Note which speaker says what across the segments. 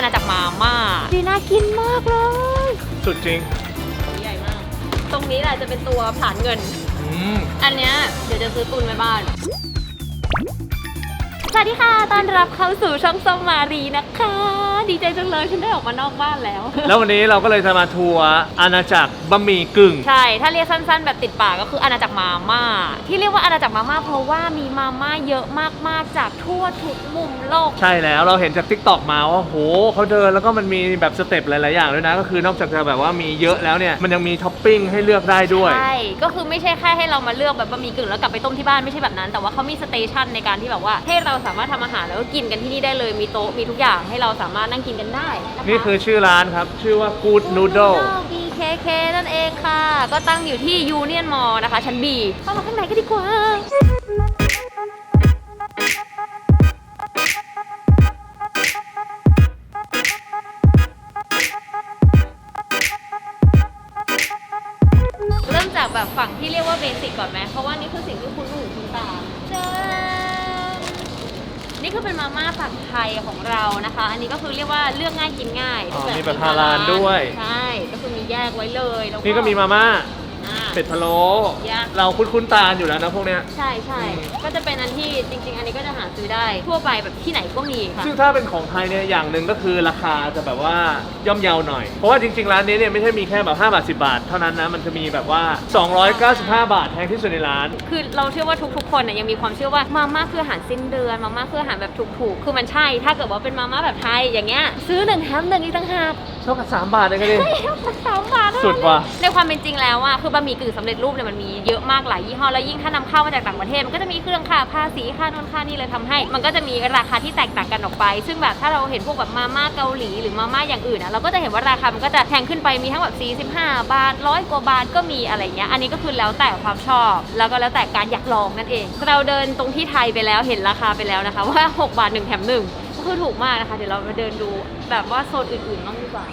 Speaker 1: อาณาจักรมาม่าดีน่ากินมากเลย
Speaker 2: สุดจริง
Speaker 1: ใหญ่มาก ตรงนี้แหละจะเป็นตัวผ่านเงิน
Speaker 2: อืม
Speaker 1: อันเนี้ยเดี๋ยวจะซื้อตุนไว้บ้าน สวัสดีค่ะ ต้อนรับเข้าสู่ช่องส้มมารีนะคะ ดีใจจังเลยฉันได้ออกมานอกบ้านแล้ว
Speaker 2: แล้ววันนี้เราก็เลยจะมาทัวร์อาณาจักรบะหมี่กึ่ง
Speaker 1: ใช่ ถ้าเรียกสั้นๆ แบบติดปากก็คืออาณาจักรมาม่า ที่เรียกว่าอาณาจักรมาม่าเพราะว่ามีมาม่าเยอะมากๆจากทั่วทุกมุมโลก
Speaker 2: ใช่แล้วเราเห็นจากทิกตอกมาว่าโหเขาเดินแล้วก็มันมีแบบสเต็ปหลายๆอย่างด้วยนะ ก็คือนอกจากจะแบบว่ามีเยอะแล้วเนี่ยมันยังมีท็อปปิ้งให้เลือกได้ด้วย
Speaker 1: ใช่ ก็คือไม่ใช่แค่ให้เรามาเลือกแบบบะหมี่กึ่งแล้วกลับไปต้มที่บ้านไม่ใช่แบบนั้น แต่ว่าเขามีสเตชันในการที่แบบว่าให้เราสามารถทำอาหารแล้วก็กินกันที่นี่ได้เลยมีโต๊ะมีทุกอย่างให้เราสามารถนั่งกินกันได้ะะ
Speaker 2: นี่คือชื่อร้านครับ ชื่อว่า Good Noodle
Speaker 1: BKK นั่นเองค่ะ ก็ตั้งอยู่ที่ยูเนียนมอนะคะ ชั้น B เข้ามาข้างในกันดีกว่าเริ่มจากแบบฝั่งที่เรียกว่าเบสิกก่อนไหมเพราะว่านี่คือสิ่งที่คุณ เป็นมาม่าฝั่งไทยของเรานะคะ อันนี้ก็คือเรียกว่าเลือกง่ายกินง่าย
Speaker 2: อ๋อ
Speaker 1: ก็คือ
Speaker 2: มีแบบฮาลาลด้วย
Speaker 1: ใช่ ก็คือมีแยกไว้เลยแล้ว
Speaker 2: นี่ก็มีมาม่า
Speaker 1: อ่า
Speaker 2: เป็ดพะโล้
Speaker 1: ยาก
Speaker 2: เราคุ้นๆตาอยู่แล้วนะพวกเนี้ย
Speaker 1: ใช่ใช่ก็จะเป็นอันที่จริง ๆ อันนี้ก็จะหาซื้อได้ทั่วไปแบบที่ไหนก็มีค่ะ
Speaker 2: ซึ่งถ้าเป็นของไทยเนี่ยอย่างหนึ่งก็คือราคาจะแบบว่าย่อมเยาหน่อย เพราะว่าจริงๆร้านนี้เนี่ยไม่ใช่มีแค่แบบ 5 บาท 10 บาท เท่านั้นนะ มันจะมีแบบว่า 295 บาทแพงที่สุดในร้าน
Speaker 1: คือเราเชื่อว่าทุกๆคนเนี่ยยังมีความเชื่อว่ามาม่าคืออาหารสิ้นเดือนมาม่าคืออาหารแบบถูกๆ คือมันใช่ ถ้าเกิดว่าเป็นมาม่าแบบไทยอย่างเงี้ยซื้อหนึ่งแถมหนึ่งอีกต่างหาก
Speaker 2: เท่ากับ 3 บาทเองก็ดิ
Speaker 1: ใช่สามบาทเท่านั้น
Speaker 2: สุดว่ะ
Speaker 1: ในความเป็นจริงแล้วอะคือบะหมี่กึ่งสำเร็จรูปเนี่ยมันมีเยอะมากหลายยี่ห้อแล้วยิ่งถ้านำเข้ามาจากต่างประเทศมันก็จะมีเครื่องค่าภาษีค่าน่นค่านี่เลยทำให้ มันก็จะมีราคาที่แตกต่างกันออกไป ซึ่งแบบถ้าเราเห็นพวกแบบมาม่าเกาหลีหรือมาม่าอย่างอื่นอะเราก็จะเห็นว่าราคามันก็จะแพงขึ้นไปมีทั้งแบบ45 บาทร้อยกว่าบาทก็มีอะไรเงี้ยอันนี้ก็คือแล้วแต่ความชอบ แล้วก็แล้วแต่การอยากลองนั่นเอง เราเดินตรงที่ไทยไปแล้วเห็นราคาไปแล้วนะคะ ว่า 6 บาทหนึ่งแถมหนึ่งก็คือถูกมากนะคะ เดี๋ยวเรามาเดินดูแบบว่าโซนอื่นๆบ้างดีกว่า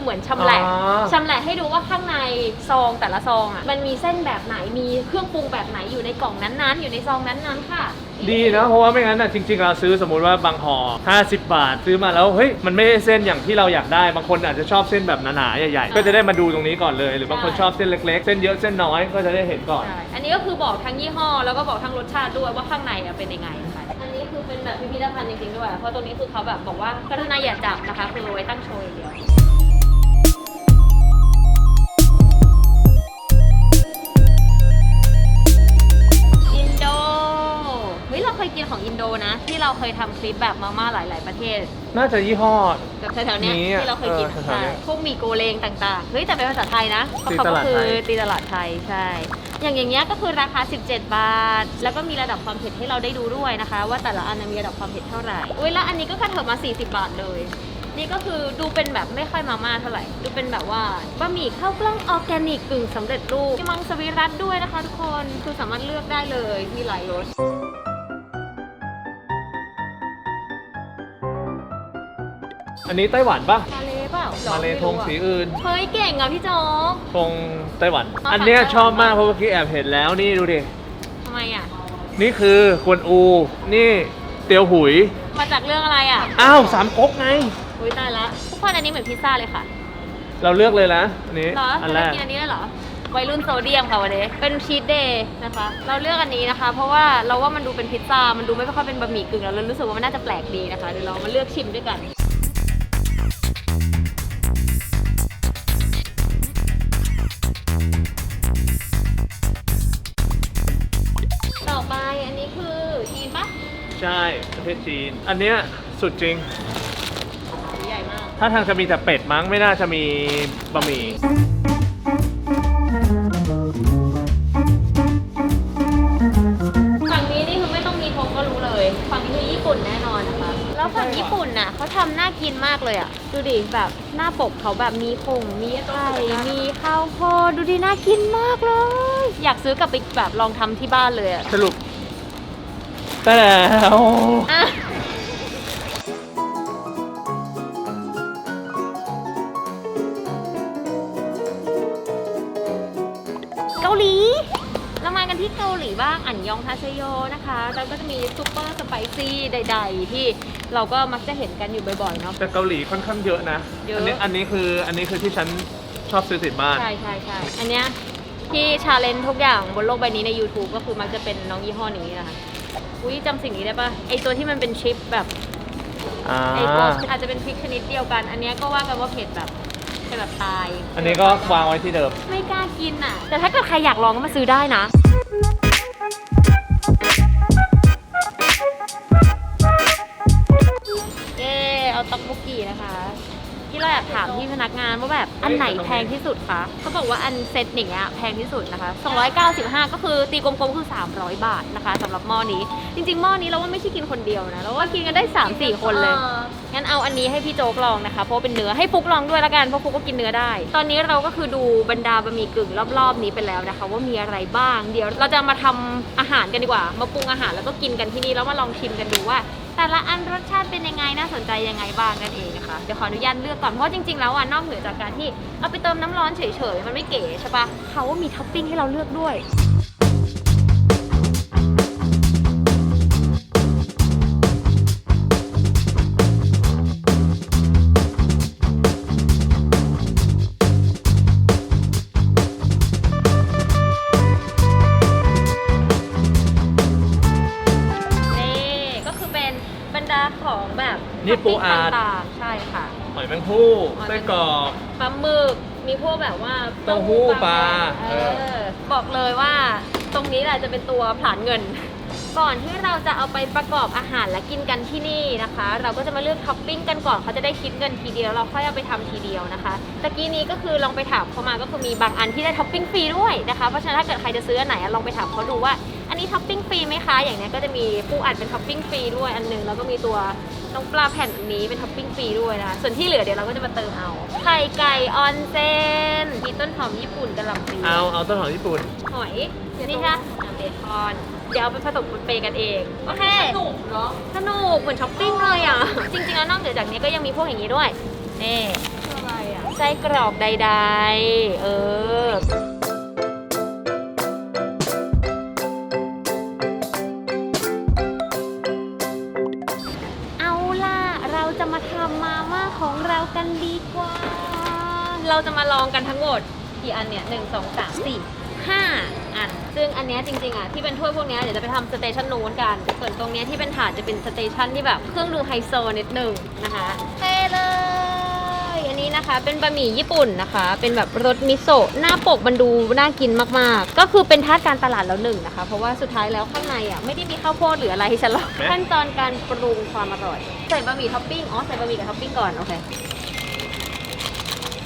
Speaker 1: เหมือนชำแหละ
Speaker 2: อ๋อ
Speaker 1: ชำแหละให้ดูว่าข้างในซองแต่ละซองอะมันมีเส้นแบบไหนมีเครื่องปรุงแบบไหนอยู่ในกล่องนั้นๆ อยู่ในซองนั้นๆค่ะ
Speaker 2: ดีนะเพราะว่าไม่งั้นน่ะจริง ๆ เราซื้อสมมุติว่าบางห่อ50 บาทซื้อมาแล้วเฮ้ยมันไม่ได้เส้นอย่างที่เราอยากได้บางคนอาจจะชอบเส้นแบบหนาๆใหญ่ๆก็จะได้มาดูตรงนี้ก่อนเลย หรือบางคน
Speaker 1: ใช่
Speaker 2: ชอบเส้นเล็ก ๆ เส้นเยอะเส้นน้อยก็จะได้เห็นก่อน
Speaker 1: ใช่อันนี้ก็คือบอกทั้งยี่ห้อ แล้วก็บอกทั้งรสชาติด้วยว่าข้างในอะเป็นยังไงค่ะ อันนี้คือเป็นแบบพิพิธภัณฑ์จริงๆด้วย เพราะตรงนี้คือเขาแบบบอกว่ากรุณาอย่าจับนะคะ คือเอาไว้ตั้งโชว์อย่างเดียว เฮ้ยเราเคยกินของอินโดนะ ที่เราเคยทำคลิปแบบมาม่าหลาย ๆ ประเทศ
Speaker 2: น่าจะยี่ห้อ
Speaker 1: แบบแถวๆเนี้ย
Speaker 2: นี้อะ
Speaker 1: ที่เราเคยกิน
Speaker 2: เออแถวๆ
Speaker 1: ใช่
Speaker 2: เนี้ย
Speaker 1: พวกหมี่โกเลงต่างๆ เฮ้ยแต่เป็นภาษาไทยนะเพราะ
Speaker 2: ตี
Speaker 1: เขา
Speaker 2: ต
Speaker 1: ก็
Speaker 2: ลาด
Speaker 1: คือ
Speaker 2: ไทย
Speaker 1: ตีตลาดไทยใช่ อย่างอย่างเงี้ยก็คือราคา 17 บาท แล้วก็มีระดับความเผ็ดให้เราได้ดูด้วยนะคะ ว่าแต่ละอันนะมีระดับความเผ็ดเท่าไหร่ อุ้ยแล้วอันนี้ก็กระเถิบมา 40 บาทเลย นี่ก็คือดูเป็นแบบไม่ค่อยมาม่าเท่าไหร่ ดูเป็นแบบว่าบะหมี่ข้าวกล้องออร์แกนิกกึ่งสำเร็จรูปมีมังสวิรัตด้วยนะคะ ทุกคน คือสามารถเลือกได้เลย มีหลายรส
Speaker 2: อันนี้ไต้หวันปะ
Speaker 1: มาเลเปล่าหรอ
Speaker 2: มาเล
Speaker 1: ไรู้
Speaker 2: ธง
Speaker 1: อะ
Speaker 2: สีอื่น
Speaker 1: เฮ้ยเก่งอะพี่โจ๊ก
Speaker 2: ธงไต้หวัน
Speaker 1: อ๋อ
Speaker 2: อันเนี้ย
Speaker 1: ฝั่งไต้หวัน
Speaker 2: ชอบมากเพราะเมื่อกี้แอบเห็นแล้วนี่ดูดิ
Speaker 1: ทำไมอะ
Speaker 2: นี่คือกวนอู นี่เตียวหุย
Speaker 1: มาจากเรื่องอะไรอะ
Speaker 2: อ้าวสามก๊กไง
Speaker 1: อุ้ยตายละทุกคนอันนี้เหมือนพิซซ่าเลยค่ะ
Speaker 2: เราเลือกเลยนะอันนี้
Speaker 1: เหรอ
Speaker 2: อัน
Speaker 1: จะ
Speaker 2: แร
Speaker 1: ได้
Speaker 2: ก
Speaker 1: กินอันนี้เลยเหรอ วัยรุ่นโซเดียมค่ะวันนี้ เป็นชีสเดย์นะคะ เราเลือกอันนี้นะคะ เพราะว่าเราว่ามันดูเป็นพิซซ่า มันดูไม่ค่อยเป็นบะหมี่กึ่งแล้วเรารู้สึกว่ามันน่าจะแปลกดีนะคะ เดี๋ยวเรามาเลือกชิมด้วยกัน
Speaker 2: ประเทศจีน อันเนี้ยสุดจริง
Speaker 1: ใหญ่มาก
Speaker 2: ถ้าทางจะมีแต่เป็ดมั้งไม่น่าจะมีบะหมี่
Speaker 1: ฝั่งนี้นี่คือไม่ต้องมีธงก็รู้เลย ฝั่งนี้คือญี่ปุ่นแน่นอนนะคะ แล้วฝั่งญี่ปุ่นน่ะเขาทำน่ากินมากเลยอะ ดูดิแบบหน้าปกเขาแบบมีคงมีไข่มีข้าวโพดดูดิน่ากินมากเลย อยากซื้อกลับไปแบบลองทำที่บ้านเลยอะ
Speaker 2: สรุป แแล้ว
Speaker 1: เกาหลี เรามากันที่เกาหลีบ้างอันยองทาเซโยนะคะแล้วก็จะมีซุปเปอร์สไปซี่ใด ๆ ที่เราก็มักจะเห็นกันอยู่บ่อยๆเนาะ
Speaker 2: แต่เกาหลีค่อนข้างเยอะนะ
Speaker 1: เยอะ
Speaker 2: อันนี้อันนี้คืออันนี้คือที่ฉันชอบซื้อติดบ้าน
Speaker 1: ใช่ใช่ใช่อันเนี้ยที่ชาเลนจ์ทุกอย่างบนโลกใบนี้ใน YouTube ก็คือมักจะเป็นน้องยี่ห้อนี้นะคะ อุ้ยจำสิ่งนี้ได้ปะไอตัวที่มันเป็นชิปแบบ
Speaker 2: อ่า
Speaker 1: ไอตัวอาจจะเป็นพริกชนิดเดียวกัน อันเนี้ยก็ว่ากันว่าเผ็ดแบบเผ็ดแบบตาย
Speaker 2: อันนี้ก็วางไว้ที่เดิม
Speaker 1: ไม่กล้ากินอะ แต่ถ้าเกิดใครอยากลองก็มาซื้อได้นะ ที่เราอยากถามที่พนักงานว่าแบบอันไหนแพงที่สุดคะเขาบอกว่าอันเซตอย่างเงี้ยแพงที่สุดนะคะ 295 ก็คือตีกลมๆคือ 300 บาทนะคะสำหรับหม้อนี้จริงๆหม้อนี้เราว่าไม่ใช่กินคนเดียวนะเราว่ากินกันได้ 3-4 คนเลยงั้นเอาอันนี้ให้พี่โจ๊กลองนะคะ เพราะว่าเป็นเนื้อให้ฟุกลองด้วยละกันเพราะฟุกก็กินเนื้อได้ ตอนนี้เราก็คือดูบรรดาบะหมี่กึ่งรอบๆนี้ไปแล้วนะคะ ว่ามีอะไรบ้าง เดี๋ยวเราจะมาทำอาหารกันดีกว่า มาปรุงอาหารแล้วก็กินกันที่นี่แล้วมาลองชิมกันดูว่า แต่ละอันรสชาติเป็นยังไงน่าสนใจยังไงบ้างนั่นเองนะคะเดี๋ยวขออนุญาตเลือกก่อนเพราะจริงๆแล้วอะนอกเหนือจากการที่เอาไปเติมน้ำร้อนเฉยๆมันไม่เก๋ใช่ปะเขาว่ามีท็อปปิ้งให้เราเลือกด้วย ปูอั
Speaker 2: ด
Speaker 1: ต่างๆใช่ค่ะ
Speaker 2: หอยแมงผู้
Speaker 1: หอยแมง
Speaker 2: ไส้กรอก
Speaker 1: ปลาหมึกมีพวกแบบว่า
Speaker 2: เต้าหู้ปลา
Speaker 1: เอ
Speaker 2: เอ
Speaker 1: อบอกเลยว่าตรงนี้แหละจะเป็นตัวผลานเงิน ก่อนที่เราจะเอาไปประกอบอาหารและกินกันที่นี่นะคะ เราก็จะมาเลือกท็อปปิ้งกันก่อนเขาจะได้คิดเงินทีเดียวเราค่อยเอาไปทำทีเดียวนะคะตะกี้นี้ก็คือลองไปถามเขามาก็คือมีบางอันที่ได้ท็อปปิ้งฟรีด้วยนะคะเพราะฉะนั้นถ้าเกิดใครจะซื้ออันไหนอะลองไปถามเขาดูว่า อันนี้ท็อปปิ้ง ฟรีไหมคะ อย่างเนี้ยก็จะมีปูอัดเป็นท็อปปิ้งฟรีด้วยอันหนึงแล้วก็มีตัวน้องปลาแผ่นอันนี้เป็นท็อปปิ้งฟรีด้วยนะคะส่วนที่เหลือเดี๋ยวเราก็จะมาเติมเอาไข่ไก่ออนเซนมีต้นหอมญี่ปุ่นกระหล่ำปลี
Speaker 2: เอาเอาต้นหอมญี่ปุ่น
Speaker 1: หอยนี่ค่ะอะเบคอนเดี๋ยวเอาไปผสมเปย์กันเองโอเค
Speaker 3: สนุกเนาะ
Speaker 1: สนุกเหมือนช้อปปิ้งเลยอะ จริงๆแล้วนอกเหนือจากนี้ก็ยังมีพวกอย่างนี้ด้วยนี่
Speaker 3: คืออะไรอะ
Speaker 1: ไส้กรอกใดๆ เออ องกันทั้งหมดกี่อันเนี่ยหนึ่งสองสามสี่ห้าอัน ซึ่งอันเนี้ยจริงๆอะที่เป็นถ้วยพวกเนี้ยเดี๋ยวจะไปทำสเตชันนู้นกัน ส่วนตรงเนี้ยที่เป็นถาดจะเป็นสเตชันที่แบบเครื่องดูไฮโซนิดหนึ่งนะคะเทเลย อันนี้นะคะเป็นบะหมี่ญี่ปุ่นนะคะ เป็นแบบรสมิโซะหน้าปกมันดูน่ากินมากๆ ก็คือเป็นทาสการตลาดแล้วหนึ่งนะคะ เพราะว่าสุดท้ายแล้วข้างในอะไม่ได้มีข้าวโพดหรืออะไรให้ฉันหรอกขั้นตอนการปรุงความอร่อย ใส่บะหมี่ท็อปปิ้งอ๋อใส่บะหมี่กับท็อปปิ้งก่อนโอเค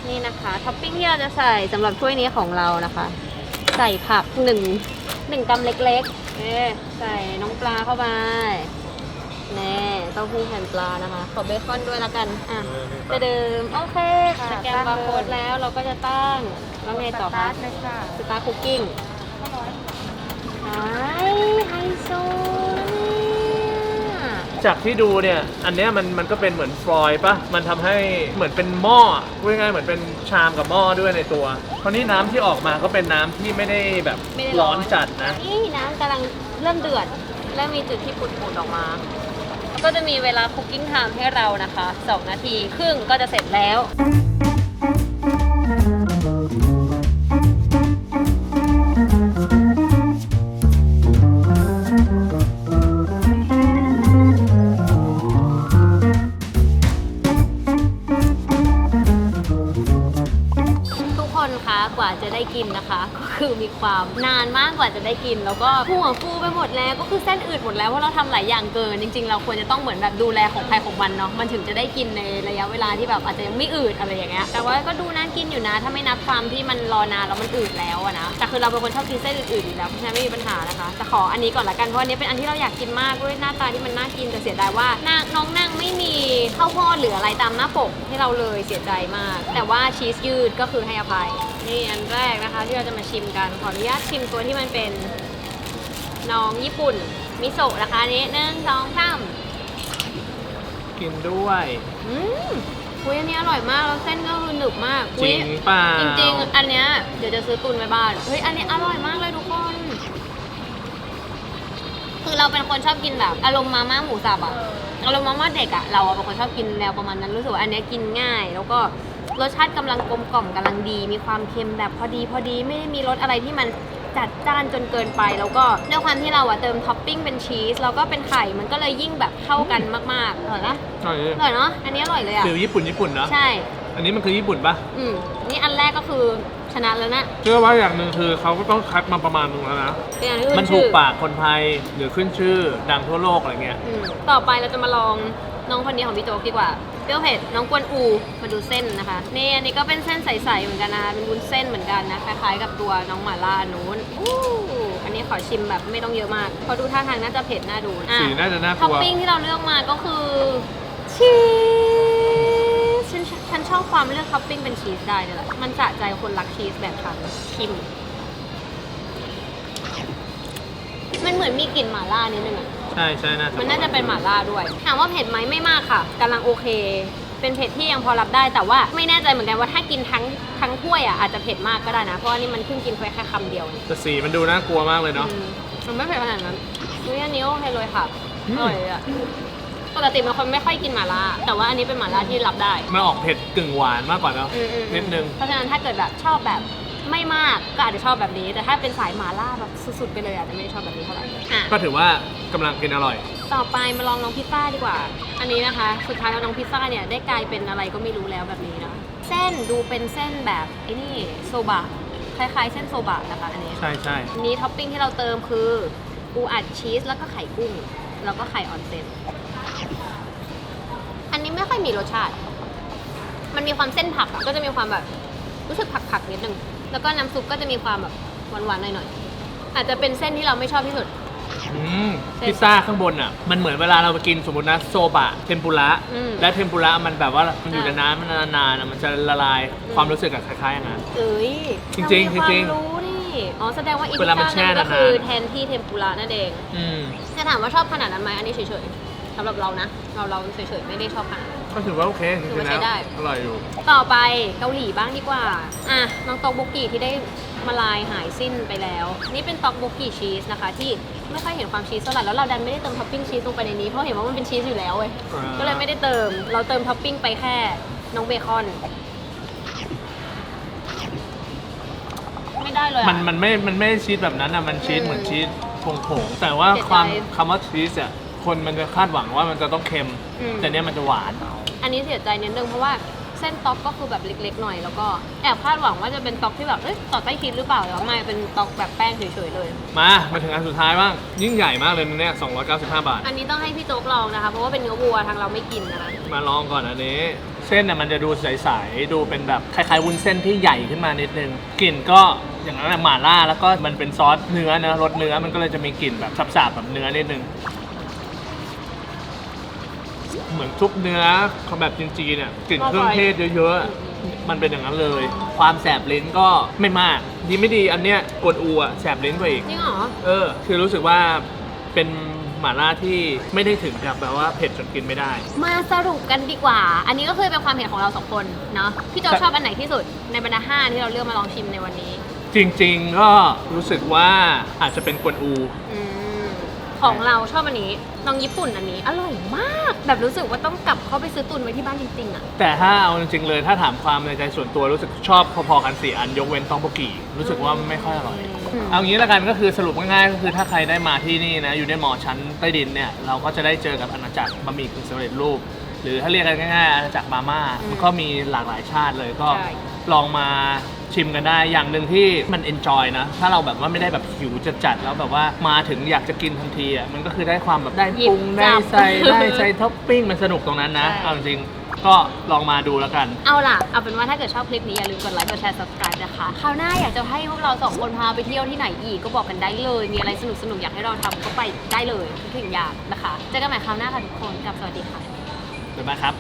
Speaker 1: นี่นะคะท็อปปิ้งที่เราจะใส่สำหรับถ้วยนี้ของเรานะคะ ใส่ผักหนึ่งหนึ่งกำเล็กๆเอ๊ใส่น้องปลาเข้าไปแน่เต้าหู้แผ่นปลานะคะ ขอเบคอนด้วยละกันอะจะเดิมโอเคค่ะสแกนบาร์โค้ดแล้วเราก็จะตั้งแล้วไงต่อคะ
Speaker 3: เลยค่ะ
Speaker 1: สตาร์คุกกิ้งไอ้ไฮโซเนี่ย
Speaker 2: จากที่ดูเนี่ย อันเนี้ยมันมันก็เป็นเหมือนฟลอยล์ปะมันทำให้เหมือนเป็นหม้อพูดง่ายๆเหมือนเป็นชามกับหม้อด้วยในตัวคราวนี้น้ำที่ออกมาก็เป็นน้ำที่ไม่ได้แบบ
Speaker 1: ไม่ได้
Speaker 2: ร้อนจัดนะ
Speaker 1: นี่น้ำกำลังเริ่มเดือด เริ่มมีจุดที่ปุดๆออกมา ก็จะมีเวลาคุกกิ้งไทม์ให้เรานะคะ 2 นาทีครึ่งก็จะเสร็จแล้วทุ กว่าจะได้กินนะคะ ก็คือมีความนานมากกว่าจะได้กิน แล้วก็หัวฟูไปหมดแล้วก็คือเส้นอืดหมดแล้วเพราะเราทำหลายอย่างเกิน จริง ๆ เราควรจะต้องเหมือนแบบดูแลของใครของมันเนาะมันถึงจะได้กินในระยะเวลาที่แบบอาจจะยังไม่อืดอะไรอย่างเงี้ยแต่ว่าก็ดูน่ากินอยู่นะ ถ้าไม่นับความที่มันรอนานแล้วมันอืดแล้วอะนะแต่คือเราเป็นคนชอบกินเส้นอื่นๆอยู่แล้วเพราะฉะนั้นไม่มีปัญหานะคะแต่ขออันนี้ก่อนละกันเพราะอันนี้เป็นอันที่เราอยากกินมากด้วยหน้าตาที่มันน่ากินแต่เสียดายว่านางน้องนางไม่มีข้าวโพดหรืออะไรตามหน้าปกให้เราเลยเสียใจมาก แต่ว่าชีสยืดก็คือให้อภัย นี่อันแรกนะคะที่เราจะมาชิมกัน ขออนุญาตชิมตัวที่มันเป็นน้องญี่ปุ่น มิโซะนะคะอันนี้หนึ่งสองสาม
Speaker 2: กินด้วย
Speaker 1: อืมอุ้ยอันนี้อร่อยมากแล้วเส้นก็คือหนึบมาก
Speaker 2: จริ
Speaker 1: อุ๊ย
Speaker 2: งเปล่า
Speaker 1: จริงๆ อันเนี้ยเดี๋ยวจะซื้อตุนไว้บ้าน เฮ้ย อันนี้อร่อยมากเลยทุกคน คือเราเป็นคนชอบกินแบบ อารมณ์มาม่าหมูสับอะอารมณ์มาม่าเด็กอะเราอะเป็นคนชอบกินแนวประมาณนั้นรู้สึกว่าอันเนี้ยกินง่าย แล้วก็ รสชาติกำลังกลมกล่อมกำลังดี มีความเค็มแบบพอดีพอดีไม่ได้มีรสอะไรที่มันจัดจ้านจนเกินไป แล้วก็ด้วยความที่เราอะเติมท็อปปิ้งเป็นชีสแล้วก็เป็นไข่มันก็เลยยิ่งแบบเข้ากันมากๆอร่อยนะ
Speaker 2: ใช่
Speaker 1: อร่อยเนาะอันนี้อร่อยเลยอะ
Speaker 2: ฟิลญี่ปุ่นญี่ปุ่นนะ
Speaker 1: ใช่
Speaker 2: อันนี้มันคือญี่ปุ่นปะ
Speaker 1: อืมนี่อันแรกก็คือชนะแล้วนะ
Speaker 2: เชื่อว่าอย่างหนึ่งคือเขาก็ต้องคัดมาประมาณนึงแล้วนะ
Speaker 1: เป็นอย่างที่ขึ้
Speaker 2: มัน
Speaker 1: น
Speaker 2: ถู
Speaker 1: ชื่
Speaker 2: ก
Speaker 1: อ
Speaker 2: ปากคนไทยหรือขึ้นชื่อดังทั่วโลกอะไรเงี้ย
Speaker 1: อืมต่อไปเราจะมาลอง น้องคนนี้ของพี่โจ๊กดีกว่า เปรี้ยวเผ็ด น้องกวนอู มาดูเส้นนะคะ นี่อันนี้ก็เป็นเส้นใสๆเหมือนกันนะเป็นวุ้นเส้นเหมือนกันนะ คล้ายๆกับตัวน้องหม่าล่าอันนู้นอู้อันนี้ขอชิมแบบไม่ต้องเยอะมากเพราะดูท่าทางน่าจะเผ็ดน่าดูอะ
Speaker 2: สีน่าจะน่าก
Speaker 1: ท็อ
Speaker 2: ลั
Speaker 1: ป
Speaker 2: ว
Speaker 1: ปิ้งที่เราเลือกมาก็คือชีสฉันฉันชอบความเลือกท็อปปิ้งเป็นชีสได้เนี่ยแหละ มันสะใจคนรักชีสแบบฉันชิม มันเหมือนมีกลิ่นหม่าล่านิดนึงอะ
Speaker 2: ใช่ใช่น่าจะ
Speaker 1: มันน่าจะเป็นหม่าล่าด้วย ถามว่าเผ็ดไหมไม่มากค่ะกำลังโอเค เป็นเผ็ดที่ยังพอรับได้ แต่ว่าไม่แน่ใจเหมือนกันว่าถ้ากินทั้งทั้งถ้วยอะอาจจะเผ็ดมากก็ได้นะ เพราะว่านี่มันเพิ่งกินไปแค่คำเดียว
Speaker 2: แต่สีมันดูน่ากลัวมากเลยเนาะ
Speaker 1: อืมมันไม่เผ็ดขนาดนั้นอุ้ยอันนี้โอเคเลยค่ะ
Speaker 2: อืม
Speaker 1: อร่อยเลยอะปกติเป็นคนไม่ค่อยกินหม่าล่าแต่ว่าอันนี้เป็นหม่าล่าที่รับได้
Speaker 2: มันออกเผ็ดกึ่งหวานมากกว่าเนาะ
Speaker 1: อืมอืมอืม
Speaker 2: นิดนึง
Speaker 1: เพราะฉะนั้นถ้าเกิดแบบชอบแบบ ไม่มากก็อาจจะชอบแบบนี้ แต่ถ้าเป็นสายหม่าล่าแบบสุดๆไปเลยอาจจะไม่ได้ชอบแบบนี้เท่าไหร่อะ
Speaker 2: ก็ถือว่ากำลังกินอร่อย
Speaker 1: ต่อไปมาลองน้องพิซซ่าดีกว่า อันนี้นะคะ สุดท้ายแล้วน้องพิซซ่าเนี่ยได้กลายเป็นอะไรก็ไม่รู้แล้วแบบนี้นะเส้นดูเป็นเส้นแบบไอ้นี่โซบะคล้ายๆ เส้นโซบะนะคะอันนี้
Speaker 2: ใช่ใช่
Speaker 1: อันนี้ท็อปปิ้งที่เราเติมคือปูอัดชีสแล้วก็ไข่กุ้ง แล้วก็ไข่ออนเซนอันนี้ไม่ค่อยมีรสชาติ มันมีความเส้นผักอะก็จะมีความแบบ รู้สึกผักๆนิดนึง แล้วก็น้ำซุปก็จะมีความแบบหวานๆหน่อยๆอาจจะเป็นเส้นที่เราไม่ชอบที่สุด
Speaker 2: อืมพิซซ่าข้างบนอะ มันเหมือนเวลาเราไปกินสมมตินะโซบะเทมปุระ
Speaker 1: อืม
Speaker 2: และเทมปุระมันแบบว่ามันอยู่
Speaker 1: อ่า
Speaker 2: ในน้ำมันนานๆอะมันจะละลาย
Speaker 1: อืม
Speaker 2: ความรู้สึกอะคล้ายๆอย่างนั้น
Speaker 1: เอ้ย
Speaker 2: จริงๆ
Speaker 1: เามีความ
Speaker 2: จริงๆ
Speaker 1: รู้นี่อ๋อแสดงว่าอี
Speaker 2: เวลามันแช่
Speaker 1: นั่นก็
Speaker 2: นานๆ
Speaker 1: คือแทนที่เทมปุระนั่นเอง
Speaker 2: อืม
Speaker 1: จะถามว่าชอบขนาดนั้นไหมอันนี้เฉยๆสำหรับเรานะ เราเราเฉยๆไม่ได้ชอบขนาดนั้น
Speaker 2: ก็ถือว่าโอเคจ
Speaker 1: ถื
Speaker 2: ริ
Speaker 1: องว่า
Speaker 2: ๆ
Speaker 1: ใช้
Speaker 2: แล้ว
Speaker 1: ได้
Speaker 2: อร่อยอยู่
Speaker 1: ต่อไปเกาหลีบ้างดีกว่า อะ น้องตอกโบกิที่ได้มาลายหายสิ้นไปแล้ว นี่เป็นตอกโบกิชีสนะคะ ที่ไม่ค่อยเห็นความชีสเท่าไหร่แล้วเราดันไม่ได้เติมท็อปปิ้งชีสลงไปในนี้เพราะเห็นว่ามันเป็นชีสอยู่แล้วเว้ย
Speaker 2: อ่า
Speaker 1: ก็เลยไม่ได้เติมเราเติมท็อปปิ้งไปแค่น้องเบคอน ไม่ได้เลยอะ
Speaker 2: มันมันไม่ มันไม่ชีสแบบนั้นอะ มันชีส
Speaker 1: อืม
Speaker 2: เหมือนชีสผงๆแต่ว่า
Speaker 1: เสียใจ
Speaker 2: ความคำว่าชีสอะ คนมันจะคาดหวังว่ามันจะต้องเค็ม
Speaker 1: อืม
Speaker 2: แต่เนี้ยมันจะหวาน
Speaker 1: อั นนี้เสียใจนิดนึงเพราะว่าเส้นต๊อกก็คือแบบเล็กๆหน่อยแล้วก็แอบคาดหวังว่าจะเป็นต๊อกที่แบบเอ้ยต่อใต้ชีสหรือเปล่าแต่ว่าไม่เป็นต๊อกแบบแป้งเฉยๆเลย
Speaker 2: มามาถึงอันสุดท้ายบ้างยิ่งใหญ่มากเลยนะเนี่ย295 บาท
Speaker 1: อันนี้ต้องให้พี่โจ๊กลองนะคะ เพราะว่าเป็นเนื้อวัวทางเราไม่กินนะคะ
Speaker 2: มาลองก่อนอันนี้ เส้นเนี่ยมันจะดูใสๆดูเป็นแบบคล้ายๆวุ้นเส้นที่ใหญ่ขึ้นมานิดนึงกลิ่นก็อย่างนั้นแหละหม่าล่าแล้วก็มันเป็นซอสเนื้อนะรสเนื้อมันก็เลยจะมีกลิ่นแบบสับๆแบบเนื้อนิดนึง เหมือนซุปเนื้อของแบบจีนๆเนี่ยกลิ่นเครื่องเทศเยอะๆ มันเป็นอย่างนั้นเลย ความแสบลิ้นก็ไม่มาก ดีไม่ดีอันเนี้ยกวนอูอะแสบลิ้นกว่าอีก
Speaker 1: จริงเหรอ
Speaker 2: เออ คือรู้สึกว่าเป็นหม่าล่าที่ไม่ได้ถึงกับแบบว่าเผ็ดจนกินไม่ได้
Speaker 1: มาสรุปกันดีกว่า อันนี้ก็คือเป็นความเห็นของเราสองคนเนาะ พี่โจ๊ก
Speaker 2: ครับ
Speaker 1: ชอบอันไหนที่สุดในบรรดาห้าที่เราเลือกมาลองชิมในวันนี้
Speaker 2: จริง ๆ ก็รู้สึกว่าอาจจะเป็นกวนอู
Speaker 1: อืม ของเราชอบอันนี้น้องญี่ปุ่นอันนี้ อร่อยมาก แบบรู้สึกว่าต้องกลับเข้าไปซื้อตุนไว้ที่บ้านจริงๆอะ
Speaker 2: แต่ถ้าเอาจริงๆเลยถ้าถามความในใจส่วนตัวรู้สึกชอบพอๆกันสี่อันยกเว้นต้องโบกีรู้สึกว่าไม่ค่อยอร่อย
Speaker 1: อืม
Speaker 2: เอางี้แล้วกันก็คือสรุปง่ายๆก็คือถ้าใครได้มาที่นี่นะอยู่ในมอชั้นใต้ดินเนี่ยเราก็จะได้เจอกับอาณาจักรบะหมี่กึ่งสำเร็จรูป หรือถ้าเรียกกันง่ายๆอาณาจักรมาม่า
Speaker 1: อืม
Speaker 2: มันก็มีหลากหลายชาติเลยก็
Speaker 1: ใช่
Speaker 2: ลองมา ชิมกันได้อย่างหนึ่งที่มันเอนจอยนะ ถ้าเราแบบว่าไม่ได้แบบหิวจัดๆแล้วแบบว่ามาถึงอยากจะกินทันทีอะมันก็คือได้ความแบบได้
Speaker 1: หยิบ
Speaker 2: ปรุงได้
Speaker 1: จับ
Speaker 2: ใส่ได้ใส่ท็อปปิ้งมันสนุกตรงนั้นนะ
Speaker 1: ใช่
Speaker 2: เอาจริงๆก็ลองมาดูแล้วกัน
Speaker 1: เอาล่ะ เอาเป็นว่าถ้าเกิดชอบคลิปนี้ อย่าลืมกดไลค์ กดแชร์ subscribe นะคะ คราวหน้าอยากจะให้พวกเราสองคนพาไปเที่ยวที่ไหนอีก ก็บอกกันได้เลย มีอะไรสนุกสนุกๆอยากให้เราทำก็ไปได้เลยทุกสิ่งอย่างนะคะ เจอกันใหม่คราวหน้าค่ะทุกคน กับสวัสดีค่ะ
Speaker 2: บ๊ายบายครับ